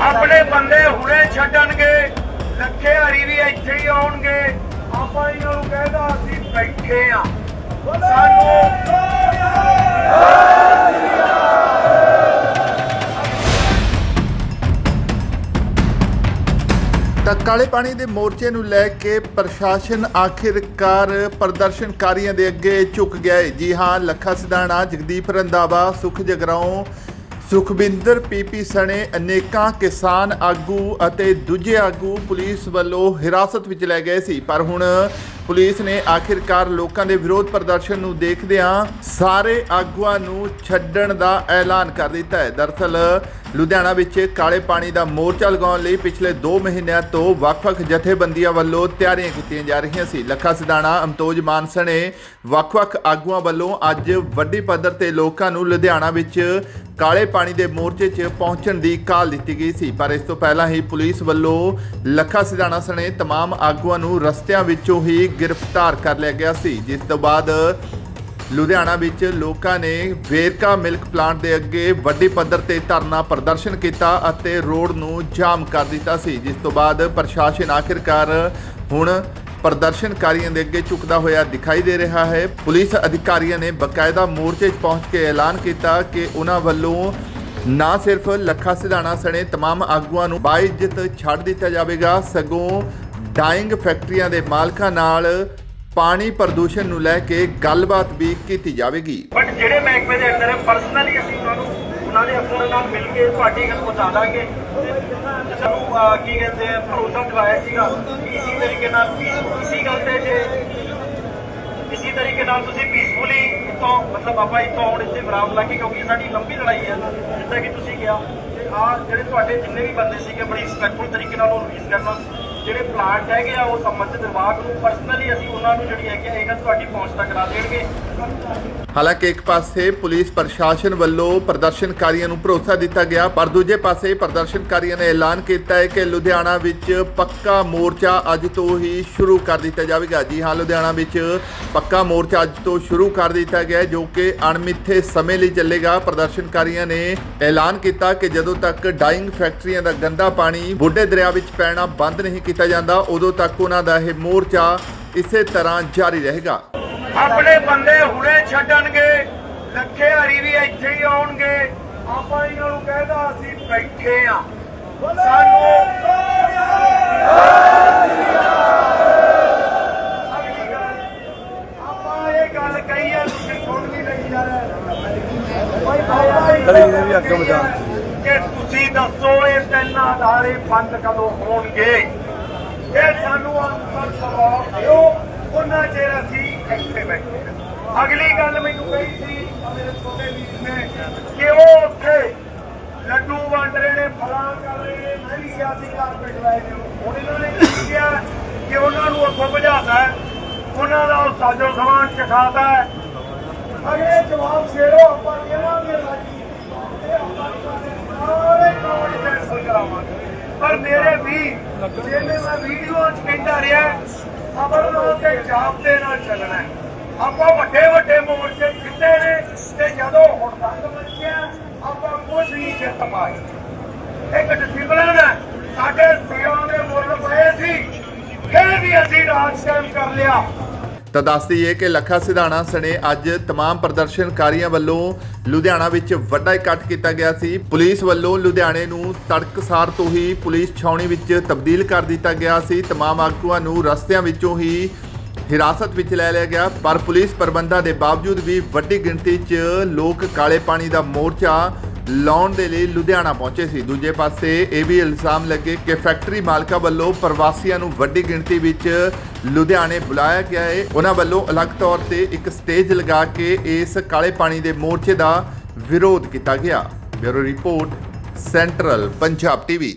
ਆਪਣੇ ਬੰਦੇ ਹੁਣੇ ਛੱਡਣਗੇ ਲੱਖੇ ਹਰੀ ਵੀ ਇੱਥੇ ਹੀ ਆਉਣਗੇ। ਆਪਾਂ ਇਹਨਾਂ ਨੂੰ ਕਹਿੰਦਾ ਅਸੀਂ ਬੈਠੇ ਆ ਸਾਨੂੰ ਤਾਂ ਕਾਲੇ ਪਾਣੀ ਦੇ ਮੋਰਚੇ ਨੂੰ ਲੈ ਕੇ ਪ੍ਰਸ਼ਾਸਨ ਆਖਿਰਕਾਰ ਪ੍ਰਦਰਸ਼ਨਕਾਰੀਆਂ ਦੇ ਅੱਗੇ ਝੁਕ ਗਿਆ ਹੈ ਜੀ ਹਾਂ, ਲੱਖਾ ਸਿਧਾਣਾ, ਜਗਦੀਪ ਰੰਦਾਵਾ ਸੁਖ ਜਗਰਾਉਂ ਸੁਖਬਿੰਦਰ ਪੀਪੀ ਸਣੇ, ਅਨੇਕਾਂ ਕਿਸਾਨ ਆਗੂ ਅਤੇ ਦੂਜੇ ਆਗੂ ਪੁਲਿਸ ਵੱਲੋਂ ਹਿਰਾਸਤ ਵਿੱਚ ਲੈ ਗਏ ਸੀ। ਪਰ ਹੁਣ ਪੁਲਿਸ ਨੇ ਆਖਿਰਕਾਰ ਲੋਕਾਂ ਦੇ ਵਿਰੋਧ ਪ੍ਰਦਰਸ਼ਨ ਨੂੰ ਦੇਖਦਿਆਂ ਸਾਰੇ ਆਗੂਆਂ ਨੂੰ ਛੱਡਣ ਦਾ ਐਲਾਨ ਕਰ ਦਿੱਤਾ ਹੈ। ਦਰਅਸਲ ਲੁਧਿਆਣਾ ਵਿੱਚ ਕਾਲੇ ਪਾਣੀ ਦਾ ਮੋਰਚਾ ਲਗਾਉਣ ਲਈ ਪਿਛਲੇ 2 ਮਹੀਨਿਆਂ ਤੋਂ ਵੱਖ-ਵੱਖ ਜਥੇਬੰਦੀਆਂ ਵੱਲੋਂ ਤਿਆਰੀਆਂ ਕੀਤੀਆਂ ਜਾ ਰਹੀਆਂ ਸੀ ਲੱਖਾ ਸਿਧਾਣਾ ਅਮਤੋਜ ਮਾਨਸਣੇ ਵੱਖ-ਵੱਖ ਆਗੂਆਂ ਵੱਲੋਂ ਅੱਜ ਵੱਡੀ ਪੱਧਰ ਤੇ ਲੋਕਾਂ ਨੂੰ ਲੁਧਿਆਣਾ ਵਿੱਚ ਕਾਲੇ ਪਾਣੀ ਦੇ ਮੋਰਚੇ 'ਚ ਪਹੁੰਚਣ ਦੀ ਕਾਲ ਦਿੱਤੀ ਗਈ ਸੀ ਪਰ ਇਸ ਤੋਂ ਪਹਿਲਾਂ ਹੀ ਪੁਲਿਸ ਵੱਲੋਂ ਲੱਖਾ ਸਿਧਾਣਾ ਸਣੇ तमाम ਆਗੂਆਂ ਨੂੰ ਰਸਤਿਆਂ ਵਿੱਚੋਂ ਹੀ ਗ੍ਰਿਫਤਾਰ ਕਰ ਲਿਆ ਗਿਆ ਸੀ ਜਿਸ ਤੋਂ ਬਾਅਦ ਲੁਧਿਆਣਾ ਵਿੱਚ ਲੋਕਾਂ ਨੇ ਵੇਰਕਾ ਮਿਲਕ ਪਲਾਂਟ ਦੇ ਅੱਗੇ ਵੱਡੀ ਪੱਧਰ ਤੇ ਧਰਨਾ ਪ੍ਰਦਰਸ਼ਨ ਕੀਤਾ ਅਤੇ ਰੋਡ ਨੂੰ ਜਾਮ ਕਰ ਦਿੱਤਾ ਸੀ ਜਿਸ ਤੋਂ ਬਾਅਦ ਪ੍ਰਸ਼ਾਸਨ ਆਖਿਰਕਾਰ ਹੁਣ ਪ੍ਰਦਰਸ਼ਨਕਾਰੀਆਂ ਦੇ ਅੱਗੇ ਝੁਕਦਾ ਹੋਇਆ ਦਿਖਾਈ ਦੇ ਰਿਹਾ ਹੈ ਪੁਲਿਸ ਅਧਿਕਾਰੀਆਂ ਨੇ ਬਕਾਇਦਾ ਮੋਰਚੇ 'ਚ ਪਹੁੰਚ ਕੇ ਐਲਾਨ ਕੀਤਾ ਕਿ ਉਹਨਾਂ ਵੱਲੋਂ ਨਾ ਸਿਰਫ ਲੱਖਾ ਸਿਧਾਣਾ ਸਣੇ तमाम ਆਗੂਆਂ ਨੂੰ ਬਾਇਜ਼ਤ ਛੱਡ ਦਿੱਤਾ ਜਾਵੇਗਾ ਸਗੋਂ ਡਾਈਂਗ ਫੈਕਟਰੀਆਂ ਦੇ ਮਾਲਕਾਂ ਨਾਲ ਪਾਣੀ ਪ੍ਰਦੂਸ਼ਣ ਨੂੰ ਲੈ ਕੇ ਗੱਲਬਾਤ ਵੀ ਕੀਤੀ ਜਾਵੇਗੀ। ਬਟ ਜਿਹੜੇ ਮਹਿਕਮੇ ਦੇ ਅੰਦਰ ਪਰਸਨਲੀ ਅਸੀਂ ਉਹਨਾਂ ਨੂੰ, ਉਹਨਾਂ ਦੇ ਅਫਸਰਾਂ ਨਾਲ ਮਿਲ ਕੇ ਤੁਹਾਡੀ ਗੱਲ ਪਹੁੰਚਾ ਦਾਂਗੇ। ਸਾਨੂੰ ਕੀ ਕਹਿੰਦੇ ਆ, ਭਰੋਸਾ ਦਿਵਾਇਆ ਸੀਗਾ ਇਸੇ ਤਰੀਕੇ ਨਾਲ peaceful- ਗੱਲ ਤੇ ਜੇ ਇਸੀ ਤਰੀਕੇ ਨਾਲ ਤੁਸੀਂ ਪੀਸਫੁਲੀ ਇਤੋਂ ਮਤਲਬ ਆਪਾਂ ਇਤੋਂ ਹੁਣ ਇੱਥੇ ਵਿਰਾਮ ਲਾ ਕੇ, ਕਿਉਂਕਿ ਸਾਡੀ ਲੰਬੀ ਲੜਾਈ ਹੈ ਜਿੱਦਾਂ ਕਿ ਤੁਸੀਂ ਕਿਹਾ, ਤੇ ਆ ਜਿਹੜੇ ਤੁਹਾਡੇ ਜਿੰਨੇ ਵੀ ਬੰਦੇ ਸੀਗੇ, ਬੜੀ ਰਿਸਪੈਕਟਫੁਲ ਤਰੀਕੇ ਨਾਲ ਉਹ ਰਿਲੀਜ਼ ਕਰਨਾ ਜਿਹੜੇ ਪਲਾਂਟ ਹੈਗੇ ਆ, ਉਹ ਸੰਬੰਧਿਤ ਵਿਭਾਗ ਨੂੰ ਪਰਸਨਲੀ ਅਸੀਂ ਉਹਨਾਂ ਨੂੰ ਜਿਹੜੀ ਹੈਗੀ ਆ ਤੁਹਾਡੀ ਪਹੁੰਚ ਤੱਕ ਕਰਾ ਦੇਣਗੇ। ਹਾਲਾਂਕਿ ਇੱਕ ਪਾਸੇ ਪੁਲਿਸ ਪ੍ਰਸ਼ਾਸਨ ਵੱਲੋਂ ਪ੍ਰਦਰਸ਼ਨਕਾਰੀਆਂ ਨੂੰ ਭਰੋਸਾ ਦਿੱਤਾ ਗਿਆ, ਪਰ ਦੂਜੇ ਪਾਸੇ ਪ੍ਰਦਰਸ਼ਨਕਾਰੀਆਂ ਨੇ ਐਲਾਨ ਕੀਤਾ ਹੈ ਕਿ ਲੁਧਿਆਣਾ ਵਿੱਚ ਪੱਕਾ ਮੋਰਚਾ ਅੱਜ ਤੋਂ ਹੀ ਸ਼ੁਰੂ ਕਰ ਦਿੱਤਾ ਜਾਵੇਗਾ। ਜੀ ਹਾਂ, ਲੁਧਿਆਣਾ ਵਿੱਚ ਪੱਕਾ ਮੋਰਚਾ ਅੱਜ ਤੋਂ ਸ਼ੁਰੂ ਕਰ ਦਿੱਤਾ ਗਿਆ ਜੋ ਕਿ ਅਣਮਿੱਥੇ ਸਮੇਂ ਲਈ ਚੱਲੇਗਾ। ਪ੍ਰਦਰਸ਼ਨਕਾਰੀਆਂ ਨੇ ਐਲਾਨ ਕੀਤਾ ਕਿ ਜਦੋਂ ਤੱਕ ਡਾਈਂਗ ਫੈਕਟਰੀਆਂ ਦਾ ਗੰਦਾ ਪਾਣੀ ਬੁੱਢੇ ਦਰਿਆ ਵਿੱਚ ਪੈਣਾ ਬੰਦ ਨਹੀਂ ਕੀਤਾ ਜਾਂਦਾ ਉਦੋਂ ਤੱਕ ਉਹਨਾਂ ਦਾ ਇਹ ਮੋਰਚਾ ਇਸੇ ਤਰ੍ਹਾਂ ਜਾਰੀ ਰਹੇਗਾ। ਆਪਣੇ ਬੰਦੇ ਹੁਣੇ ਛੱਡਣਗੇ ਲੱਖੇ ਹਰੀ ਵੀ ਇੱਥੇ ਹੀ ਆਉਣਗੇ। ਆਪਾਂ ਇਹਨਾਂ ਨੂੰ ਕਹਿੰਦਾ ਅਸੀਂ ਬੈਠੇ ਆ ਸਾਨੂੰ ਗੱਲ, ਦੇ ਵੀ ਅੱਗ ਕਿ ਤੁਸੀਂ ਦੱਸੋ ਇਹ ਤਿੰਨ ਅਦਾਰੇ ਬੰਦ ਕਦੋਂ ਹੋਣਗੇ? ਇਹ ਸਾਨੂੰ ਅੰਦਰ ਸਵਾਲ ਦਿਓ। ਉਹਨਾਂ ਚਿਰ ਅਸੀਂ ਇੱਥੇ ਬੈਠੇ ਹਾਂ। ਅਗਲੀ ਗੱਲ ਮੈਨੂੰ ਕਹੀ ਸੀ ਮੇਰੇ ਛੋਟੇ ਵੀਰ ਨੇ ਕਿ ਉਹ ਉੱਥੇ ਲੱਡੂ ਵੰਡ ਰਹੇ ਨੇ, ਫਲਾਂ ਕਰ ਰਹੇ ਨੇ। ਮੈਂ ਗਿਆ ਸੀ ਕਾਰਪੇਟ ਲਾਏ ਨੇ ਹੁਣ ਇਹਨਾਂ ਨੇ ਕਿਹਾ ਕਿ ਉਹਨਾਂ ਨੂੰ ਉੱਥੋਂ ਭਜਾਤਾ ਉਹਨਾਂ ਦਾ ਉਹ ਸਾਜੋ ਸਮਾਨ ਚਖਾਤਾ ਹੈ। ਅਗੇ ਜਵਾਬ ਛੇੜੋ, ਆਪਾਂ ਦੇਵਾਂਗੇ ਰਾਜੀ। ਤੇ ਆਪਾਂ ਸਾਰੇ ਕਾਰਡ ਕੈਂਸਲ ਕਰਾਵਾਂਗੇ ਪਰ ਮੇਰੇ ਵੀ ਜਿਹਨੇ ਮੈਂ ਵੀਡੀਓ ਚ ਕਹਿੰਦਾ ਰਿਹਾ ਖਬਰਦਾਰ ਤੇ ਜਾਬਤੇ ਨਾਲ ਚੱਲਣਾ ਹੈ। ਆਪਾਂ ਵੱਡੇ ਵੱਡੇ ਮੋਰਚੇ ਜਿੱਤੇ ਨੇ ਤੇ ਜਦੋਂ ਹੁਣ ਤੱਕ ਬਚਿਆ ਆਪਾਂ ਕੁਝ ਨਹੀਂ ਜਿੱਤ ਪਾਏ ਇੱਕ ਡਿਸਪਲਿਨ ਹੈ ਸਾਡੇ ਸਿਰਾਂ ਦੇ ਮੁੱਲ ਪਏ ਸੀ ਫਿਰ ਵੀ ਅਸੀਂ ਰਾਜ ਕਾਇਮ ਕਰ ਲਿਆ ਤਾਂ ਦੱਸ ਦਈਏ ਕਿ ਲੱਖਾ ਸਿਧਾਣਾ ਸਣੇ ਅੱਜ तमाम ਪ੍ਰਦਰਸ਼ਨਕਾਰੀਆਂ ਵੱਲੋਂ ਲੁਧਿਆਣਾ ਵਿੱਚ ਵੱਡਾ ਇਕੱਠ ਕੀਤਾ ਗਿਆ ਸੀ ਪੁਲਿਸ ਵੱਲੋਂ ਲੁਧਿਆਣੇ ਨੂੰ ਤੜਕਸਾਰ ਤੋਂ ਹੀ ਪੁਲਿਸ ਛਾਉਣੀ ਵਿੱਚ ਤਬਦੀਲ ਕਰ ਦਿੱਤਾ ਗਿਆ ਸੀ तमाम ਆਗੂਆਂ ਨੂੰ ਰਸਤਿਆਂ ਵਿੱਚੋਂ ਹੀ ਹਿਰਾਸਤ ਵਿੱਚ ਲੈ ਲਿਆ ਗਿਆ, ਪਰ ਪੁਲਿਸ ਪ੍ਰਬੰਧਾਂ ਦੇ ਬਾਵਜੂਦ ਵੀ ਵੱਡੀ ਗਿਣਤੀ 'ਚ ਲੋਕ ਕਾਲੇ ਪਾਣੀ ਦਾ ਮੋਰਚਾ ਲਾਉਣ ਦੇ ਲਈ ਲੁਧਿਆਣਾ ਪਹੁੰਚੇ ਸੀ। ਦੂਜੇ ਪਾਸੇ ਇਹ ਵੀ ਇਲਜ਼ਾਮ ਲੱਗੇ ਕਿ ਫੈਕਟਰੀ ਮਾਲਕਾਂ ਵੱਲੋਂ ਪ੍ਰਵਾਸੀਆਂ ਨੂੰ ਵੱਡੀ ਗਿਣਤੀ ਵਿੱਚ ਲੁਧਿਆਣੇ ਬੁਲਾਇਆ ਗਿਆ ਹੈ ਉਹਨਾਂ ਵੱਲੋਂ ਅਲੱਗ ਤੌਰ ਤੇ ਇੱਕ ਸਟੇਜ ਲਗਾ ਕੇ ਇਸ ਕਾਲੇ ਪਾਣੀ ਦੇ ਮੋਰਚੇ ਦਾ ਵਿਰੋਧ ਕੀਤਾ ਗਿਆ। Bureau report, central Punjab TV.